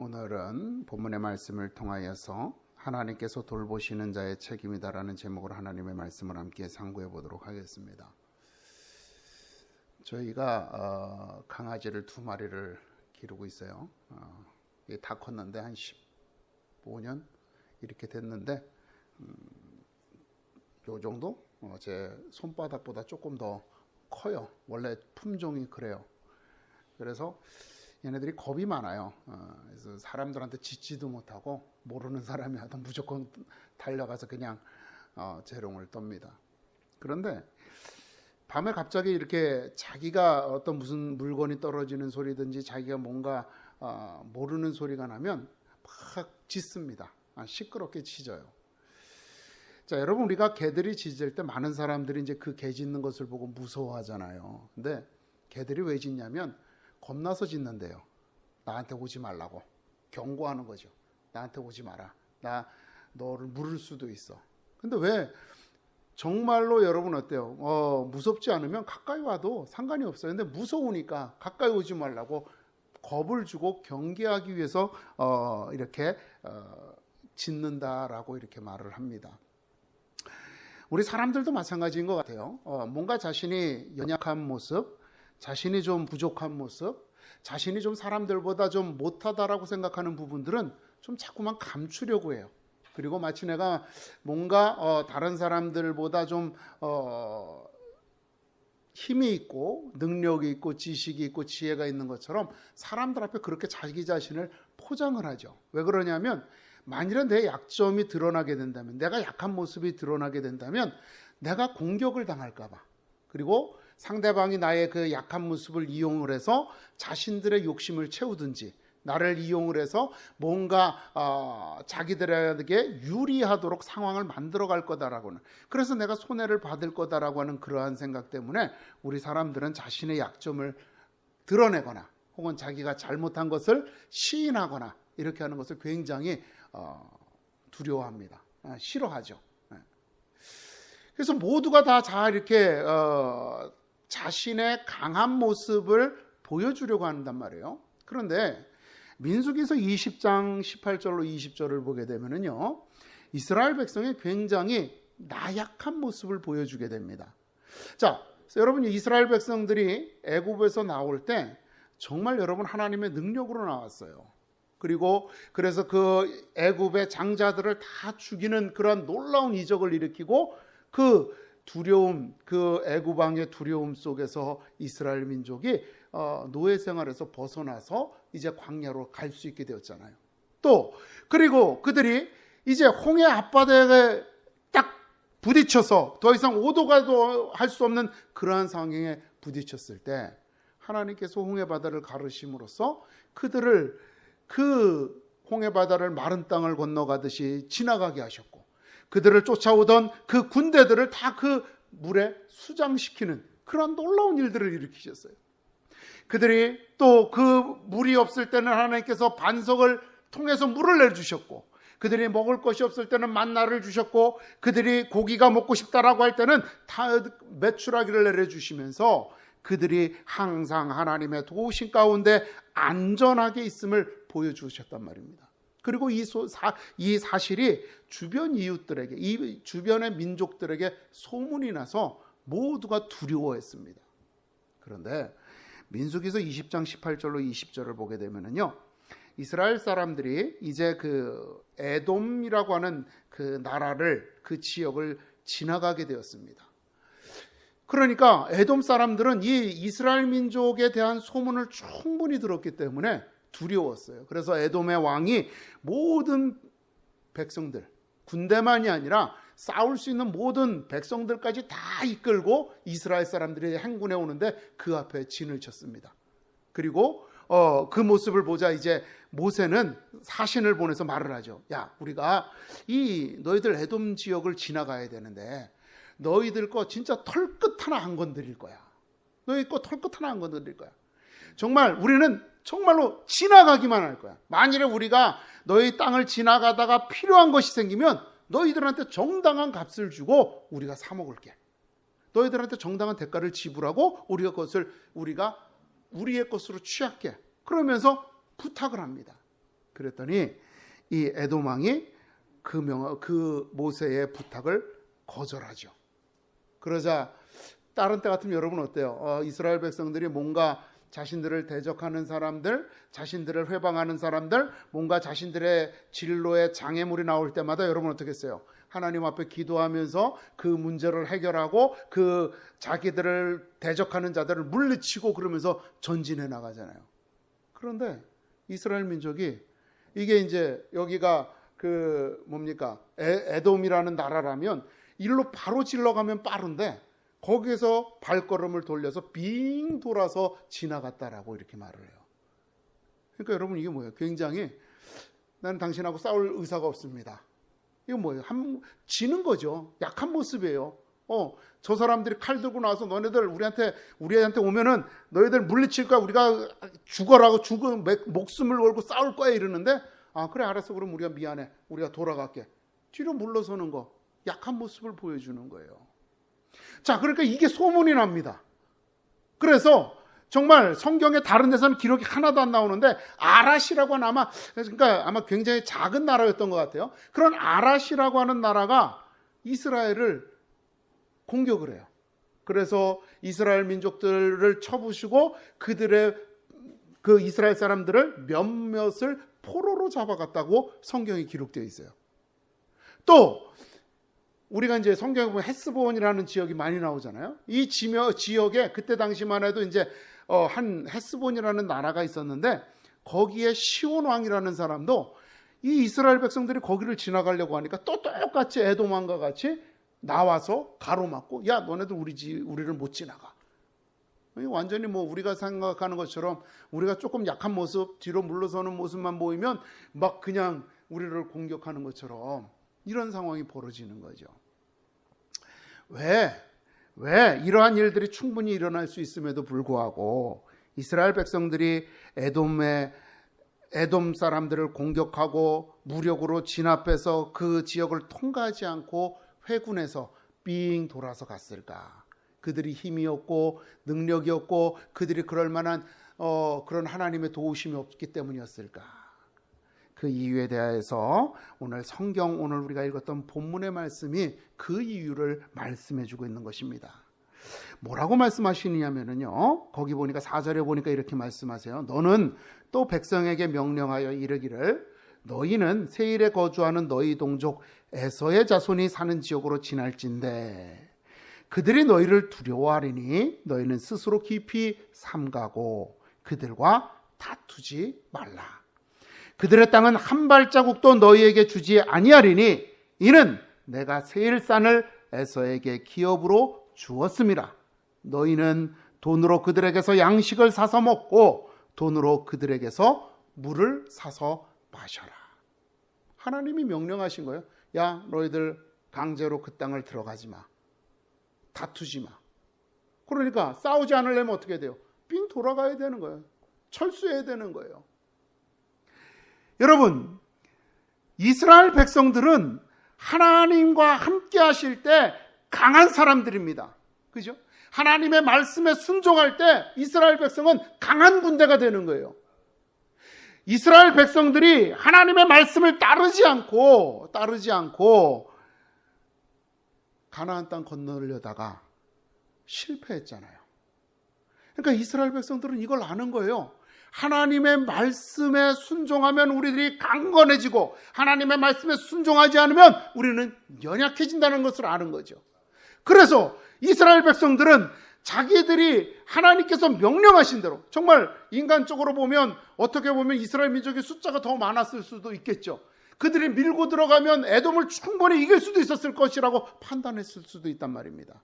오늘은 본문의 말씀을 통하여서 하나님께서 돌보시는 자의 책임이다라는 제목으로 하나님의 말씀을 함께 상고해 보도록 하겠습니다. 저희가 어, 강아지를 두 마리를 기르고 있어요. 어, 다 컸는데 한 15년 이렇게 됐는데 음, 요 정도 어, 제 손바닥보다 조금 더 커요. 원래 품종이 그래요. 그래서 얘네들이 겁이 많아요. 어, 그래서 사람들한테 짖지도 못하고 모르는 사람이 하든 무조건 달려가서 그냥 어, 재롱을 떱니다. 그런데 밤에 갑자기 이렇게 자기가 어떤 무슨 물건이 떨어지는 소리든지 자기가 뭔가 어, 모르는 소리가 나면 막 짖습니다. 아, 시끄럽게 짖어요. 자, 여러분 우리가 개들이 짖을 때 많은 사람들이 이제 그 개 짖는 것을 보고 무서워하잖아요. 근데 개들이 왜 짖냐면 겁나서 짖는데요. 나한테 오지 말라고 경고하는 거죠. 나한테 오지 마라. 나 너를 물을 수도 있어. 근데 왜 정말로 여러분 어때요? 어, 무섭지 않으면 가까이 와도 상관이 없어요. 근데 무서우니까 가까이 오지 말라고 겁을 주고 경계하기 위해서 어, 이렇게 어, 짖는다라고 이렇게 말을 합니다. 우리 사람들도 마찬가지인 것 같아요. 어, 뭔가 자신이 연약한 모습, 자신이 좀 부족한 모습, 자신이 좀 사람들보다 좀 못하다라고 생각하는 부분들은 좀 자꾸만 감추려고 해요. 그리고 마치 내가 뭔가 어, 다른 사람들보다 좀 어, 힘이 있고 능력이 있고 지식이 있고 지혜가 있는 것처럼 사람들 앞에 그렇게 자기 자신을 포장을 하죠. 왜 그러냐면 만일에 내 약점이 드러나게 된다면 내가 약한 모습이 드러나게 된다면 내가 공격을 당할까 봐. 그리고 상대방이 나의 그 약한 모습을 이용을 해서 자신들의 욕심을 채우든지 나를 이용을 해서 뭔가 어, 자기들에게 유리하도록 상황을 만들어 갈 거다라고는 그래서 내가 손해를 받을 거다라고 하는 그러한 생각 때문에 우리 사람들은 자신의 약점을 드러내거나 혹은 자기가 잘못한 것을 시인하거나 이렇게 하는 것을 굉장히 어, 두려워합니다. 어, 싫어하죠. 네. 그래서 모두가 다 잘 이렇게 어, 자신의 강한 모습을 보여주려고 한단 말이에요. 그런데 민수기서 20장 18절로 20절을 보게 되면은요. 이스라엘 백성이 굉장히 나약한 모습을 보여주게 됩니다. 자, 여러분 이스라엘 백성들이 애굽에서 나올 때 정말 여러분 하나님의 능력으로 나왔어요. 그리고 그래서 그 애굽의 장자들을 다 죽이는 그런 놀라운 이적을 일으키고 그 두려움, 그 애굽 왕의 두려움 속에서 이스라엘 민족이 어, 노예 생활에서 벗어나서 이제 광야로 갈 수 있게 되었잖아요. 또 그리고 그들이 이제 홍해 앞바다에 딱 부딪혀서 더 이상 오도가도 할 수 없는 그러한 상황에 부딪혔을 때 하나님께서 홍해 바다를 가르심으로써 그들을 그 홍해 바다를 마른 땅을 건너가듯이 지나가게 하셨고 그들을 쫓아오던 그 군대들을 다 그 물에 수장시키는 그런 놀라운 일들을 일으키셨어요. 그들이 또 그 물이 없을 때는 하나님께서 반석을 통해서 물을 내주셨고 그들이 먹을 것이 없을 때는 만나를 주셨고 그들이 고기가 먹고 싶다라고 할 때는 다 매출하기를 내려주시면서 그들이 항상 하나님의 도우심 가운데 안전하게 있음을 보여주셨단 말입니다. 그리고 이, 소, 사, 이 사실이 주변 이웃들에게, 이 주변의 민족들에게 소문이 나서 모두가 두려워했습니다. 그런데 민수기서 20장 18절로 20절을 보게 되면은요. 이스라엘 사람들이 이제 그 에돔이라고 하는 그 나라를 그 지역을 지나가게 되었습니다. 그러니까 에돔 사람들은 이 이스라엘 민족에 대한 소문을 충분히 들었기 때문에 두려웠어요. 그래서 에돔의 왕이 모든 백성들, 군대만이 아니라 싸울 수 있는 모든 백성들까지 다 이끌고 이스라엘 사람들이 행군해 오는데 그 앞에 진을 쳤습니다. 그리고 어, 그 모습을 보자 이제 모세는 사신을 보내서 말을 하죠. 야, 우리가 이 너희들 에돔 지역을 지나가야 되는데 너희들 거 진짜 털끝 하나 안 건드릴 거야. 너희 거 털끝 하나 안 건드릴 거야. 정말 우리는 정말로 지나가기만 할 거야. 만일에 우리가 너희 땅을 지나가다가 필요한 것이 생기면 너희들한테 정당한 값을 주고 우리가 사 먹을게. 너희들한테 정당한 대가를 지불하고 우리가 그것을 우리가 우리의 것으로 취할게. 그러면서 부탁을 합니다. 그랬더니 이 에돔 왕이 그 명, 그 모세의 부탁을 거절하죠. 그러자 다른 때 같으면 여러분 어때요? 어, 이스라엘 백성들이 뭔가 자신들을 대적하는 사람들, 자신들을 회방하는 사람들, 뭔가 자신들의 진로에 장애물이 나올 때마다 여러분 어떻게 했어요? 하나님 앞에 기도하면서 그 문제를 해결하고 그 자기들을 대적하는 자들을 물리치고 그러면서 전진해 나가잖아요. 그런데 이스라엘 민족이 이게 이제 여기가 그 뭡니까 에, 에돔이라는 나라라면 일로 바로 질러 가면 빠른데 거기에서 발걸음을 돌려서 빙 돌아서 지나갔다라고 이렇게 말을 해요. 그러니까 여러분 이게 뭐예요? 굉장히 나는 당신하고 싸울 의사가 없습니다. 이거 뭐예요? 한, 지는 거죠. 약한 모습이에요. 어, 저 사람들이 칼 들고 나와서 너네들 우리한테 우리한테 오면은 너희들 물리칠 거야. 우리가 죽어라고 죽은 목숨을 걸고 싸울 거야 이러는데 아 그래 알았어. 그럼 우리가 미안해. 우리가 돌아갈게. 뒤로 물러서는 거. 약한 모습을 보여주는 거예요. 자, 그러니까 이게 소문이 납니다. 그래서 정말 성경의 다른 데서는 기록이 하나도 안 나오는데 아라시라고 하는 아마 그러니까 아마 굉장히 작은 나라였던 것 같아요. 그런 아라시라고 하는 나라가 이스라엘을 공격을 해요. 그래서 이스라엘 민족들을 쳐부시고 그들의 그 이스라엘 사람들을 몇몇을 포로로 잡아갔다고 성경이 기록되어 있어요. 또 우리가 이제 성경에 보면 헤스본이라는 지역이 많이 나오잖아요. 이 지역에 그때 당시만 해도 이제 어, 한 헤스본이라는 나라가 있었는데 거기에 시온 왕이라는 사람도 이 이스라엘 백성들이 거기를 지나가려고 하니까 또 똑같이 에도만과 같이 나와서 가로막고 야 너네들 우리 지 우리를 못 지나가. 완전히 뭐 우리가 생각하는 것처럼 우리가 조금 약한 모습 뒤로 물러서는 모습만 보이면 막 그냥 우리를 공격하는 것처럼 이런 상황이 벌어지는 거죠. 왜? 왜 이러한 일들이 충분히 일어날 수 있음에도 불구하고 이스라엘 백성들이 에돔의 에돔 사람들을 공격하고 무력으로 진압해서 그 지역을 통과하지 않고 회군에서 삥 돌아서 갔을까? 그들이 힘이 없고 능력이 없고 그들이 그럴 만한 어, 그런 하나님의 도우심이 없기 때문이었을까? 그 이유에 대해서 오늘 성경 오늘 우리가 읽었던 본문의 말씀이 그 이유를 말씀해 주고 있는 것입니다. 뭐라고 말씀하시느냐면요. 거기 보니까 4절에 보니까 이렇게 말씀하세요. 너는 또 백성에게 명령하여 이르기를 너희는 세일에 거주하는 너희 동족 에서의 자손이 사는 지역으로 지날진대 그들이 너희를 두려워하리니 너희는 스스로 깊이 삼가고 그들과 다투지 말라. 그들의 땅은 한 발자국도 너희에게 주지 아니하리니 이는 내가 세일산을 에서에게 기업으로 주었습니다. 너희는 돈으로 그들에게서 양식을 사서 먹고 돈으로 그들에게서 물을 사서 마셔라. 하나님이 명령하신 거예요. 야, 너희들 강제로 그 땅을 들어가지 마. 다투지 마. 그러니까 싸우지 않으려면 어떻게 돼요? 삥 돌아가야 되는 거예요. 철수해야 되는 거예요. 여러분, 이스라엘 백성들은 하나님과 함께 하실 때 강한 사람들입니다. 그죠? 하나님의 말씀에 순종할 때 이스라엘 백성은 강한 군대가 되는 거예요. 이스라엘 백성들이 하나님의 말씀을 따르지 않고 따르지 않고 가나안 땅 건너려다가 실패했잖아요. 그러니까 이스라엘 백성들은 이걸 아는 거예요. 하나님의 말씀에 순종하면 우리들이 강건해지고 하나님의 말씀에 순종하지 않으면 우리는 연약해진다는 것을 아는 거죠. 그래서 이스라엘 백성들은 자기들이 하나님께서 명령하신 대로 정말 인간적으로 보면 어떻게 보면 이스라엘 민족의 숫자가 더 많았을 수도 있겠죠. 그들이 밀고 들어가면 에돔을 충분히 이길 수도 있었을 것이라고 판단했을 수도 있단 말입니다.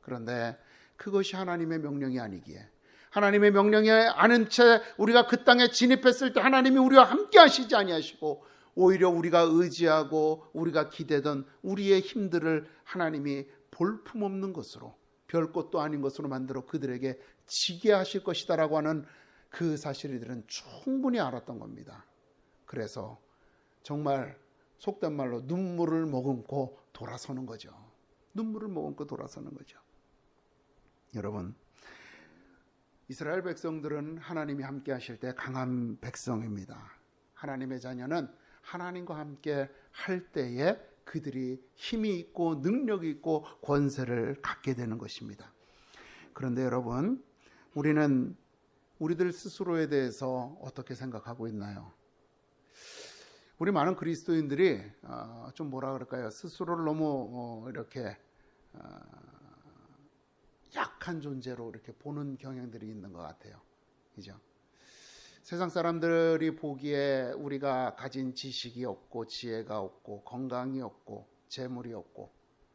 그런데 그것이 하나님의 명령이 아니기에 하나님의 명령에 아는 채 우리가 그 땅에 진입했을 때 하나님이 우리와 함께 하시지 아니하시고 오히려 우리가 의지하고 우리가 기대던 우리의 힘들을 하나님이 볼품없는 것으로 별 것도 아닌 것으로 만들어 그들에게 지게 하실 것이다라고 하는 그 사실들은 충분히 알았던 겁니다. 그래서 정말 속된 말로 눈물을 머금고 돌아서는 거죠. 눈물을 머금고 돌아서는 거죠. 여러분, 이스라엘 백성들은 하나님이 함께 하실 때 강한 백성입니다. 하나님의 자녀는 하나님과 함께 할 때에 그들이 힘이 있고 능력이 있고 권세를 갖게 되는 것입니다. 그런데 여러분, 우리는 우리들 스스로에 대해서 어떻게 생각하고 있나요? 우리 많은 그리스도인들이 어, 좀 뭐라 그럴까요? 스스로를 너무 어, 이렇게 어, 약한 존재로 이렇게 보는 경향들이 있는 것 같아요. 그죠? 세상 사람들이 보기에 우리가 가진 지식이 없고 지혜가 없고 건강이 없고 재물이 없고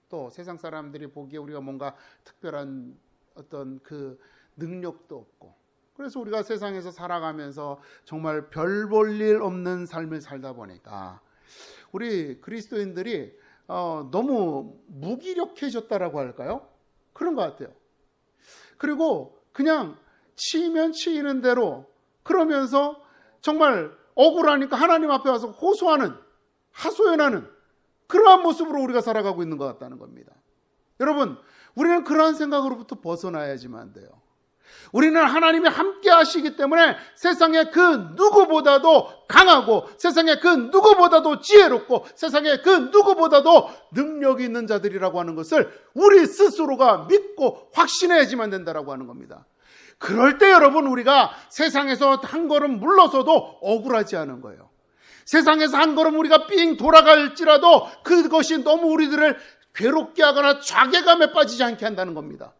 또 세상 사람들이 보기에 우리가 뭔가 특별한 어떤 그 능력도 없고 그래서 우리가 세상에서 살아가면서 정말 별 볼 일 없는 삶을 살다 보니까 우리 그리스도인들이 어, 너무 무기력해졌다라고 할까요? 그런 것 같아요. 그리고 그냥 치면 치이는 대로 그러면서 정말 억울하니까 하나님 앞에 와서 호소하는 하소연하는 그러한 모습으로 우리가 살아가고 있는 것 같다는 겁니다. 여러분, 우리는 그러한 생각으로부터 벗어나야지만 돼요. 우리는 하나님이 함께 하시기 때문에 세상에 그 누구보다도 강하고 세상에 그 누구보다도 지혜롭고 세상에 그 누구보다도 능력이 있는 자들이라고 하는 것을 우리 스스로가 믿고 확신해야지만 된다라고 하는 겁니다. 그럴 때 여러분 우리가 세상에서 한 걸음 물러서도 억울하지 않은 거예요. 세상에서 한 걸음 우리가 삥 돌아갈지라도 그것이 너무 우리들을 괴롭게 하거나 자괴감에 빠지지 않게 한다는 겁니다.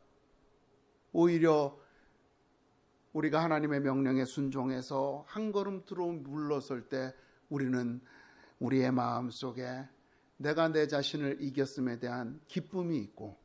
오히려 우리가 하나님의 명령에 순종해서 한 걸음 들어 물러설 때 우리는 우리의 마음 속에 내가 내 자신을 이겼음에 대한 기쁨이 있고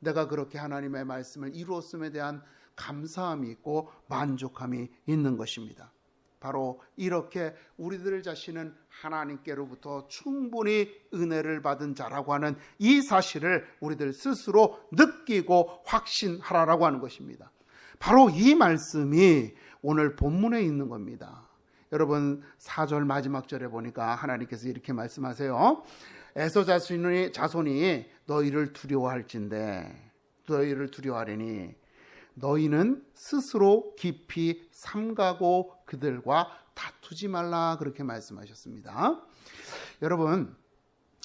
내가 그렇게 하나님의 말씀을 이루었음에 대한 감사함이 있고 만족함이 있는 것입니다. 바로 이렇게 우리들 자신은 하나님께로부터 충분히 은혜를 받은 자라고 하는 이 사실을 우리들 스스로 느끼고 확신하라라고 하는 것입니다. 바로 이 말씀이 오늘 본문에 있는 겁니다. 여러분 4절 마지막 절에 보니까 하나님께서 이렇게 말씀하세요. 에서 자손이, 자손이 너희를 두려워할진대 너희를 두려워하리니 너희는 스스로 깊이 삼가고 그들과 다투지 말라 그렇게 말씀하셨습니다. 여러분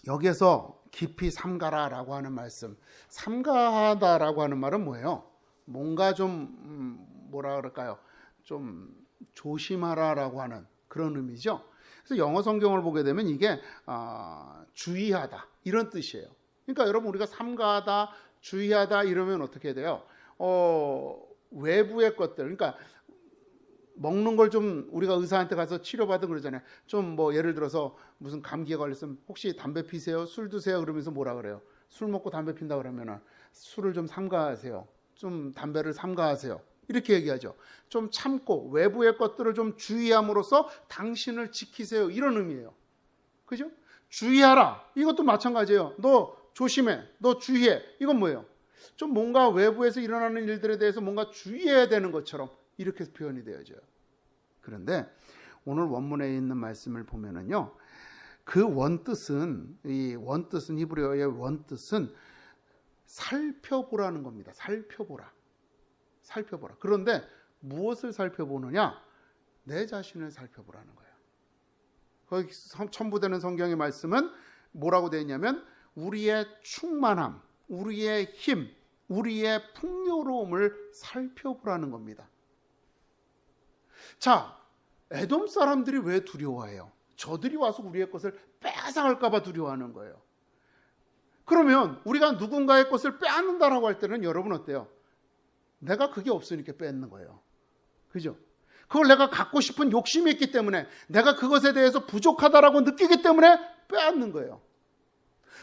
여기에서 깊이 삼가라라고 하는 말씀, 삼가하다라고 하는 말은 뭐예요? 뭔가 좀 음, 뭐라 그럴까요? 좀 조심하라라고 하는 그런 의미죠. 그래서 영어 성경을 보게 되면 이게 어, 주의하다 이런 뜻이에요. 그러니까 여러분 우리가 삼가하다, 주의하다 이러면 어떻게 돼요? 어, 외부의 것들, 그러니까 먹는 걸 좀 우리가 의사한테 가서 치료받은 그러잖아요. 좀 뭐 예를 들어서 무슨 감기에 걸렸으면 혹시 담배 피세요? 술 드세요? 그러면서 뭐라 그래요? 술 먹고 담배 핀다 그러면은 술을 좀 삼가하세요. 좀 담배를 삼가하세요. 이렇게 얘기하죠. 좀 참고 외부의 것들을 좀 주의함으로써 당신을 지키세요. 이런 의미예요. 그죠? 주의하라. 이것도 마찬가지예요. 너 조심해. 너 주의해. 이건 뭐예요? 좀 뭔가 외부에서 일어나는 일들에 대해서 뭔가 주의해야 되는 것처럼 이렇게 표현이 되어져요. 그런데 오늘 원문에 있는 말씀을 보면은요. 그 원뜻은 이 원뜻은 히브리어의 원뜻은 살펴보라는 겁니다. 살펴보라. 살펴보라. 그런데 무엇을 살펴보느냐? 내 자신을 살펴보라는 거예요. 거기 첨부되는 성경의 말씀은 뭐라고 되어 있냐면 우리의 충만함, 우리의 힘, 우리의 풍요로움을 살펴보라는 겁니다. 자, 에돔 사람들이 왜 두려워해요? 저들이 와서 우리의 것을 뺏어갈까봐 두려워하는 거예요. 그러면 우리가 누군가의 것을 빼앗는다라고 할 때는 여러분 어때요? 내가 그게 없으니까 뺏는 거예요. 그죠? 그걸 내가 갖고 싶은 욕심이 있기 때문에 내가 그것에 대해서 부족하다라고 느끼기 때문에 빼앗는 거예요.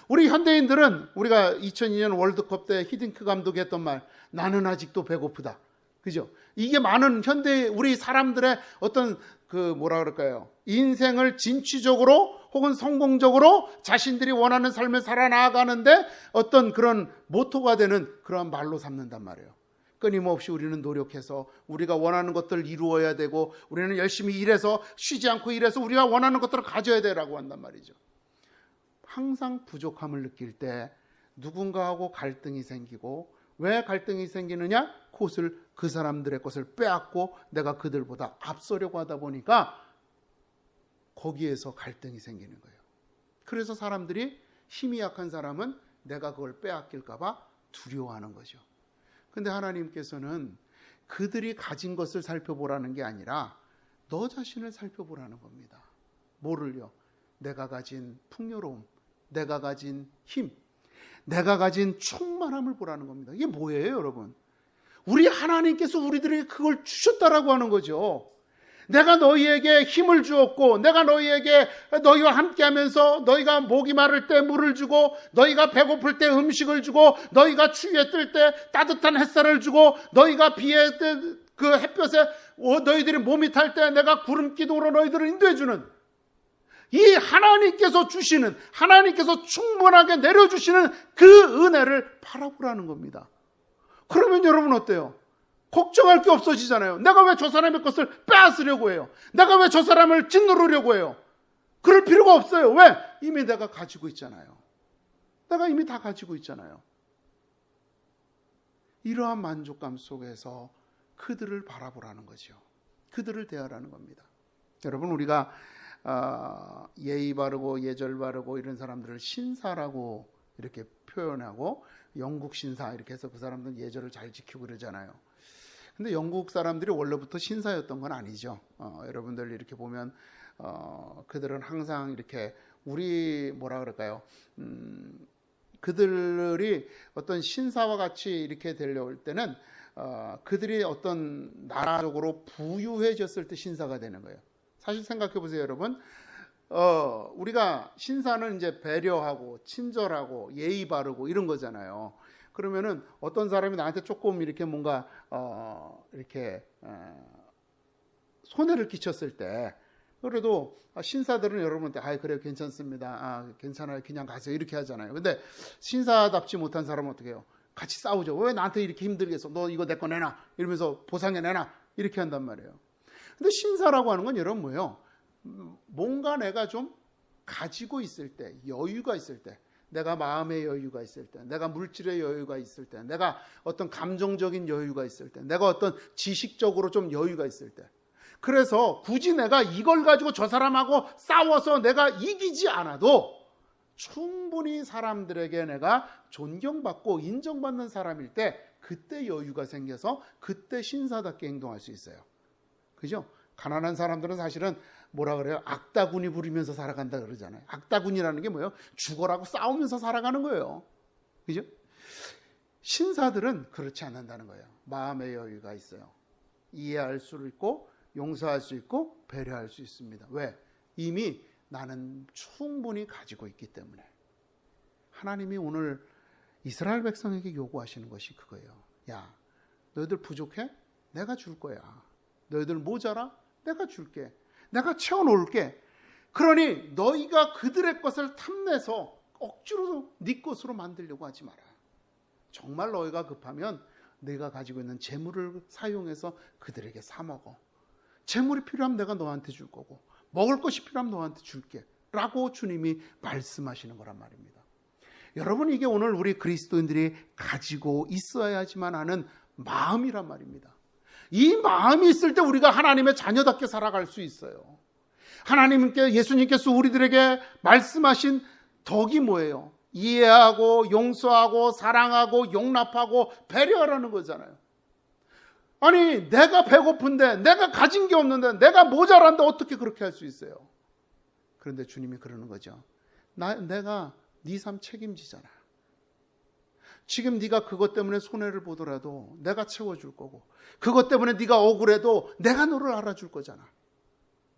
우리 현대인들은 우리가 2002년 월드컵 때 히딩크 감독이 했던 말, 나는 아직도 배고프다. 그죠? 이게 많은 현대 우리 사람들의 어떤 그 뭐라 그럴까요? 인생을 진취적으로 혹은 성공적으로 자신들이 원하는 삶을 살아나가는데 어떤 그런 모토가 되는 그러한 말로 삼는단 말이에요. 끊임없이 우리는 노력해서 우리가 원하는 것들을 이루어야 되고 우리는 열심히 일해서 쉬지 않고 일해서 우리가 원하는 것들을 가져야 되라고 한단 말이죠. 항상 부족함을 느낄 때 누군가하고 갈등이 생기고 왜 갈등이 생기느냐? 그것을 그 사람들의 것을 빼앗고 내가 그들보다 앞서려고 하다 보니까 거기에서 갈등이 생기는 거예요. 그래서 사람들이 힘이 약한 사람은 내가 그걸 빼앗길까봐 두려워하는 거죠. 근데 하나님께서는 그들이 가진 것을 살펴보라는 게 아니라 너 자신을 살펴보라는 겁니다. 뭐를요? 내가 가진 풍요로움, 내가 가진 힘, 내가 가진 충만함을 보라는 겁니다. 이게 뭐예요, 여러분? 우리 하나님께서 우리들에게 그걸 주셨다라고 하는 거죠. 내가 너희에게 힘을 주었고, 내가 너희에게 너희와 함께 하면서 너희가 목이 마를 때 물을 주고, 너희가 배고플 때 음식을 주고, 너희가 추위에 뜰 때 따뜻한 햇살을 주고, 너희가 비에 그 햇볕에 어, 너희들이 몸이 탈 때 내가 구름 기둥으로 너희들을 인도해 주는 이 하나님께서 주시는, 하나님께서 충분하게 내려 주시는 그 은혜를 바라보라는 겁니다. 그러면 여러분 어때요? 걱정할 게 없어지잖아요. 내가 왜 저 사람의 것을 빼앗으려고 해요? 내가 왜 저 사람을 짓누르려고 해요? 그럴 필요가 없어요. 왜? 이미 내가 가지고 있잖아요. 내가 이미 다 가지고 있잖아요. 이러한 만족감 속에서 그들을 바라보라는 거죠. 그들을 대하라는 겁니다. 여러분, 우리가 어, 예의 바르고 예절 바르고 이런 사람들을 신사라고 이렇게 표현하고 영국 신사 이렇게 해서 그 사람들은 예절을 잘 지키고 그러잖아요. 근데 영국 사람들이 원래부터 신사였던 건 아니죠. 어, 여러분들 이렇게 보면 어, 그들은 항상 이렇게 우리 뭐라 그럴까요? 음, 그들이 어떤 신사와 같이 이렇게 되려올 때는 어, 그들이 어떤 나라적으로 부유해졌을 때 신사가 되는 거예요. 사실 생각해 보세요, 여러분. 어, 우리가 신사는 이제 배려하고 친절하고 예의 바르고 이런 거잖아요. 그러면은 어떤 사람이 나한테 조금 이렇게 뭔가 어, 이렇게 어, 손해를 끼쳤을 때 그래도 신사들은 여러분한테 아 그래요 괜찮습니다. 아 괜찮아요. 그냥 가세요. 이렇게 하잖아요. 근데 신사답지 못한 사람은 어떻게 해요? 같이 싸우죠 왜 나한테 이렇게 힘들게 해서 너 이거 내 거 내놔. 이러면서 보상해 내놔. 이렇게 한단 말이에요. 근데 신사라고 하는 건 여러분 뭐예요? 뭔가 내가 좀 가지고 있을 때 여유가 있을 때 내가 마음의 여유가 있을 때, 내가 물질의 여유가 있을 때, 내가 어떤 감정적인 여유가 있을 때, 내가 어떤 지식적으로 좀 여유가 있을 때. 그래서 굳이 내가 이걸 가지고 저 사람하고 싸워서 내가 이기지 않아도 충분히 사람들에게 내가 존경받고 인정받는 사람일 때 그때 여유가 생겨서 그때 신사답게 행동할 수 있어요. 그죠? 가난한 사람들은 사실은 뭐라 그래요? 악다군이 부리면서 살아간다 그러잖아요. 악다군이라는 게 뭐예요? 죽어라고 싸우면서 살아가는 거예요. 그죠? 신사들은 그렇지 않는다는 거예요. 마음의 여유가 있어요. 이해할 수 있고 용서할 수 있고 배려할 수 있습니다. 왜? 이미 나는 충분히 가지고 있기 때문에. 하나님이 오늘 이스라엘 백성에게 요구하시는 것이 그거예요. 야, 너희들 부족해? 내가 줄 거야. 너희들 모자라? 내가 줄게. 내가 채워놓을게. 그러니 너희가 그들의 것을 탐내서 억지로 네 것으로 만들려고 하지 마라. 정말 너희가 급하면 내가 가지고 있는 재물을 사용해서 그들에게 사 먹어. 재물이 필요하면 내가 너한테 줄 거고 먹을 것이 필요하면 너한테 줄게. 라고 주님이 말씀하시는 거란 말입니다. 여러분 이게 오늘 우리 그리스도인들이 가지고 있어야지만 하는 마음이란 말입니다. 이 마음이 있을 때 우리가 하나님의 자녀답게 살아갈 수 있어요. 하나님께 예수님께서 우리들에게 말씀하신 덕이 뭐예요? 이해하고 용서하고 사랑하고 용납하고 배려하라는 거잖아요. 아니 내가 배고픈데 내가 가진 게 없는데 내가 모자란데 어떻게 그렇게 할 수 있어요? 그런데 주님이 그러는 거죠. 나, 내가 네 삶 책임지잖아. 지금 네가 그것 때문에 손해를 보더라도 내가 채워줄 거고 그것 때문에 네가 억울해도 내가 너를 알아줄 거잖아.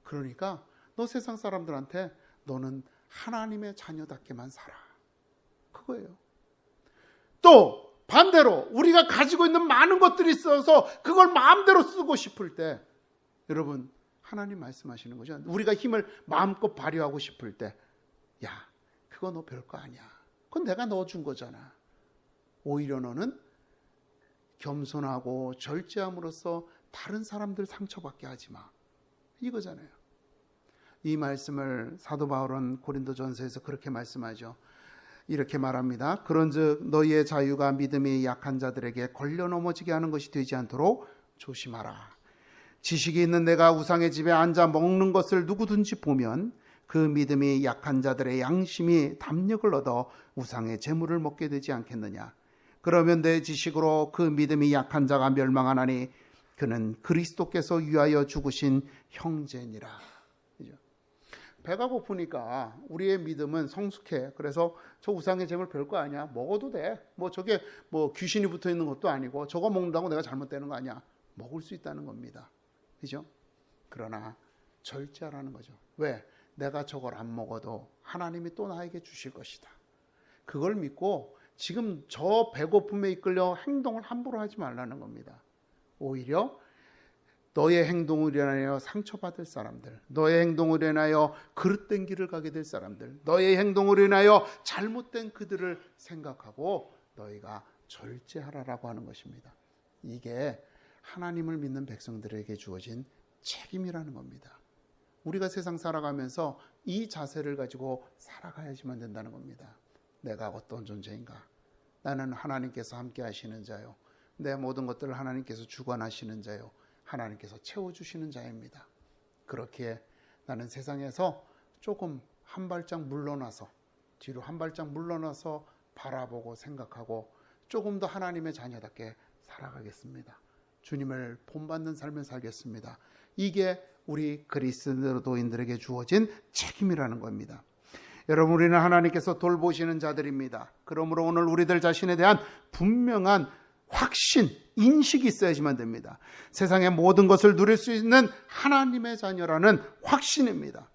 그러니까 너 세상 사람들한테 너는 하나님의 자녀답게만 살아. 그거예요. 또 반대로 우리가 가지고 있는 많은 것들이 있어서 그걸 마음대로 쓰고 싶을 때 여러분 하나님 말씀하시는 거죠. 우리가 힘을 마음껏 발휘하고 싶을 때 야, 그거 너 별거 아니야. 그건 내가 넣어준 거잖아. 오히려 너는 겸손하고 절제함으로써 다른 사람들 상처받게 하지 마. 이거잖아요. 이 말씀을 사도 바울은 고린도전서에서 그렇게 말씀하죠. 이렇게 말합니다. 그런즉 너희의 자유가 믿음이 약한 자들에게 걸려 넘어지게 하는 것이 되지 않도록 조심하라. 지식이 있는 내가 우상의 집에 앉아 먹는 것을 누구든지 보면 그 믿음이 약한 자들의 양심이 담력을 얻어 우상의 재물을 먹게 되지 않겠느냐. 그러면 내 지식으로 그 믿음이 약한 자가 멸망하나니 그는 그리스도께서 위하여 죽으신 형제니라. 배가 고프니까 우리의 믿음은 성숙해. 그래서 저 우상의 재물 별거 아니야. 먹어도 돼. 뭐 저게 뭐 귀신이 붙어 있는 것도 아니고 저거 먹는다고 내가 잘못되는 거 아니야. 먹을 수 있다는 겁니다. 그죠? 그러나 절제하라는 거죠. 왜? 내가 저걸 안 먹어도 하나님이 또 나에게 주실 것이다. 그걸 믿고 지금 저 배고픔에 이끌려 행동을 함부로 하지 말라는 겁니다. 오히려 너의 행동을 인하여 상처받을 사람들, 너의 행동을 인하여 그릇된 길을 가게 될 사람들, 너의 행동을 인하여 잘못된 그들을 생각하고 너희가 절제하라라고 하는 것입니다. 이게 하나님을 믿는 백성들에게 주어진 책임이라는 겁니다. 우리가 세상 살아가면서 이 자세를 가지고 살아가야지만 된다는 겁니다. 내가 어떤 존재인가? 나는 하나님께서 함께 하시는 자요. 내 모든 것들을 하나님께서 주관하시는 자요. 하나님께서 채워주시는 자입니다. 그렇기에 나는 세상에서 조금 한 발짝 물러나서 뒤로 한 발짝 물러나서 바라보고 생각하고 조금 더 하나님의 자녀답게 살아가겠습니다. 주님을 본받는 삶을 살겠습니다. 이게 우리 그리스도인들에게 주어진 책임이라는 겁니다. 여러분 우리는 하나님께서 돌보시는 자들입니다. 그러므로 오늘 우리들 자신에 대한 분명한 확신, 인식이 있어야지만 됩니다. 세상의 모든 것을 누릴 수 있는 하나님의 자녀라는 확신입니다.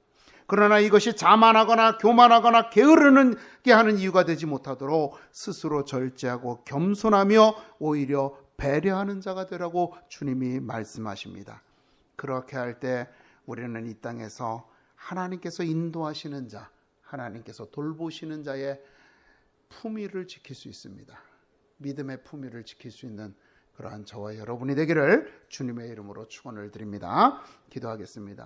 그러나 이것이 자만하거나 교만하거나 게으르게 하는 이유가 되지 못하도록 스스로 절제하고 겸손하며 오히려 배려하는 자가 되라고 주님이 말씀하십니다. 그렇게 할 때 우리는 이 땅에서 하나님께서 인도하시는 자, 하나님께서 돌보시는 자의 품위를 지킬 수 있습니다. 믿음의 품위를 지킬 수 있는 그러한 저와 여러분이 되기를 주님의 이름으로 축원을 드립니다. 기도하겠습니다.